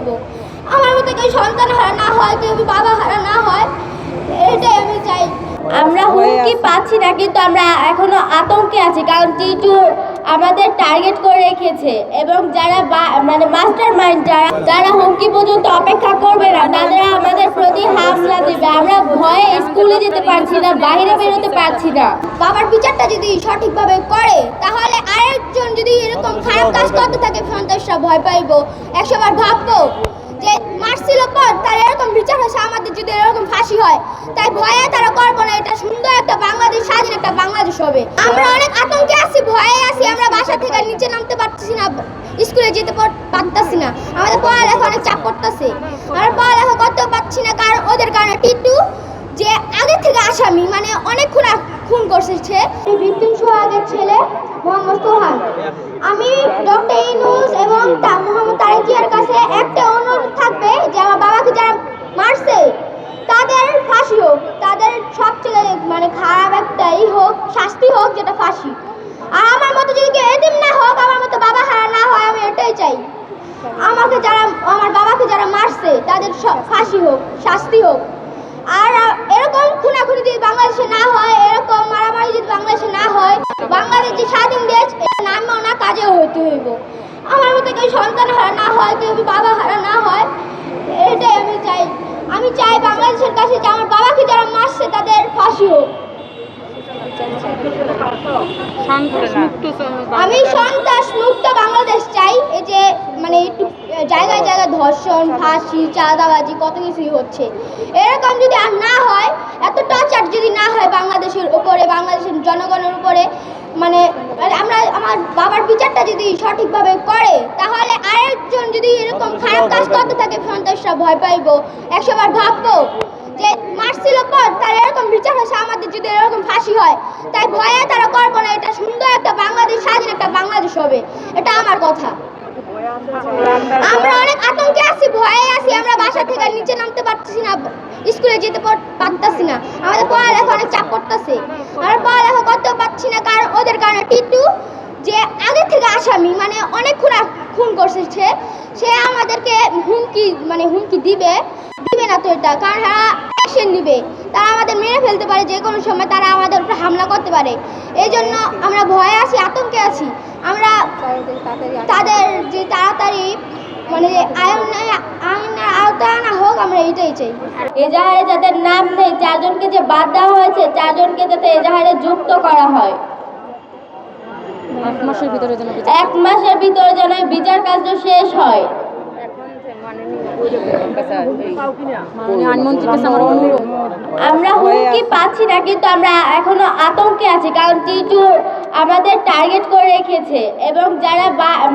হইব। আমার মতো কেউ সন্তান হারা না হয় কেউ বাবা হারা না হয় এটাই আমি চাই। আমরা হুমকি পাচ্ছি না কিন্তু আমরা এখনও আতঙ্কে আছি কারণ টিটু আমাদের টার্গেট করে রেখেছে এবং যারা বা- মানে মাস্টার মাইন্ড যারা যারা হুমকি পর্যন্ত অপেক্ষা করবে না তারা আমাদের প্রতি হামলা দেবে। আমরা ভয়ে স্কুলে যেতে পারছি না বাইরে বেরোতে পারছি না। বাবার বিচারটা যদি সঠিকভাবে করে তাহলে আরেকজন যদি এরকম খারাপ কাজ করতে সন্ত্রাসরা ভয় পাইবো, একশোবার ভাববো যে মারছিল পর তার এরকম বিচার হয়েছে আমাদের যদি এরকম ফাঁসি হয়। তাই ভয়ে তারা করব না, এটা সুন্দর একটা বাংলাদেশ, স্বাধীন একটা বাংলাদেশ হবে। আমরা অনেক আতঙ্কে আছি, ভয়ে আছি, আমরা বাসা থেকে নিচে নামতে পারতেছি না, স্কুলে যেতে পারতেছি না। আমাদের পড়ালেখা অনেক চাপ পড়তেছে আমরা পড়ালেখা করতেও পারছি না কারণ ওদের কারণে টিটু যে আগে থেকে আসামি মানে অনেক খুন খুন করছে সোহাগের ছেলে মোহাম্মদ সোহাগ আমি ডক্টর ইনুস এবং মোহাম্মদ তারেক জিয়ার কাছে একটা অনুরোধ থাকবে যে আমার বাবাকে যারা মারছে, তাদের ফাঁসি হোক। তাদের সবচেয়ে মানে খারাপ একটাই হোক, শাস্তি হোক, যেটা ফাঁসি। আর আমার মতো যদি কেউ এদিন না হোক, আমার মতো বাবা হারা না হয়, আমি এটাই চাই। আমাকে যারা আমার বাবাকে যারা মারছে, তাদের ফাঁসি হোক, শাস্তি হোক। আর এরকম খুনাখুনি যদি বাংলাদেশে না হয় এরকম মারামারি যদি বাংলাদেশে না হয় বাংলাদেশ যে স্বাধীন দেশ এটা নামেও না কাজেও আমার মতো কেউ সন্তান হারা না হয় কেউ বাবা হারা না হয় এটাই আমি চাই। আমি চাই বাংলাদেশের কাছে যে আমার বাবাকে যারা মারছে তাদের ফাঁসি হোক। আমি সন্ত্রাস মুক্ত বাংলাদেশ চাই। এই যে মানে একটু জায়গায় জায়গায় ধর্ষণ ফাঁসি চাঁদাবাজি কত কিছুই হচ্ছে। এরকম যদি আর না হয় এত টর্চার যদি না হয় বাংলাদেশের উপরে বাংলাদেশের জনগণের উপরে মানে মানে আমরা আমার বাবার বিচারটা যদি সঠিকভাবে করে তাহলে আরেকজন যদি এরকম খারাপ কাজ করতে থাকে সন্ত্রাসরা ভয় পাইবো। একশোবার ভাববো যে মারছিল পর তার এরকম বিচার হয়েছে আমাদের যদি এরকম ফাঁসি হয় তাই ভয়ে তারা করব না। এটা সুন্দর একটা বাংলাদেশ স্বাধীন একটা বাংলাদেশ হবে। এটা আমার কথা। আমরা অনেক আতঙ্কে আছি ভয়ে আছি আমরা বাসা থেকে নিচে নামতে পারতেছি না স্কুলে যেতে পার- পারতাছি না। আমাদের পড়ালেখা অনেক চাপ পড়তেছে। আমরা পড়ালেখা করতেও পারছি না কারণ ওদের কারণে টিটু যে আগে থেকে আসামি মানে অনেক খুন খুন করছে সে সে আমাদেরকে হুমকি মানে হুমকি দিবে। দিবে না তো এটা কারণ তারা অ্যাকশন নিবে। তারা আমাদের মেরে ফেলতে পারে যে কোনো সময় তারা আমাদের উপরে হামলা করতে পারে। এই জন্য আমরা ভয়ে আছি আতঙ্কে আছি। আমরা তাদের যে তাড়াতাড়ি মানে আইনের আওতায় আনা হোক আমরা এইটাই চাই। এজাহারে যাদের নাম নেই চারজনকে যে বাদ দেওয়া হয়েছে চারজনকে যাতে এজাহারে যুক্ত করা হয়। এক মাসের ভিতরে যেন বিচার এক মাসের ভিতরে যেন বিচার কার্য শেষ হয়। আমার হুমকি পাচ্ছি না কিন্তু আমরা এখনও আতঙ্কে আছি কারণ টিটু আমাদের টার্গেট করে রেখেছে এবং যারা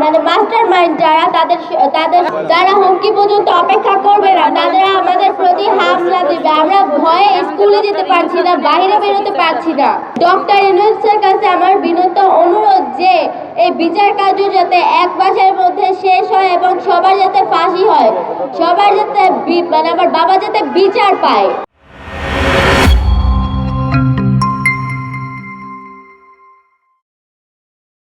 মানে মাস্টার মাইন্ড যারা, তাদের তাদের যারা হুমকি পর্যন্ত অপেক্ষা করবে না তারা আমাদের প্রতি হামলা দেবে। আমরা ভয়ে স্কুলে যেতে পারছি না, বাইরে বেরোতে পারছি না। ডক্টর ইউনুসের কাছে আমার বিনত অনুরোধ যে, এই বিচার কার্য যাতে এক মাসের মধ্যে শেষ হয় এবং সবার যাতে ফাঁসি হয়, সবার যাতে মানে আমার বাবা যাতে বিচার পায়।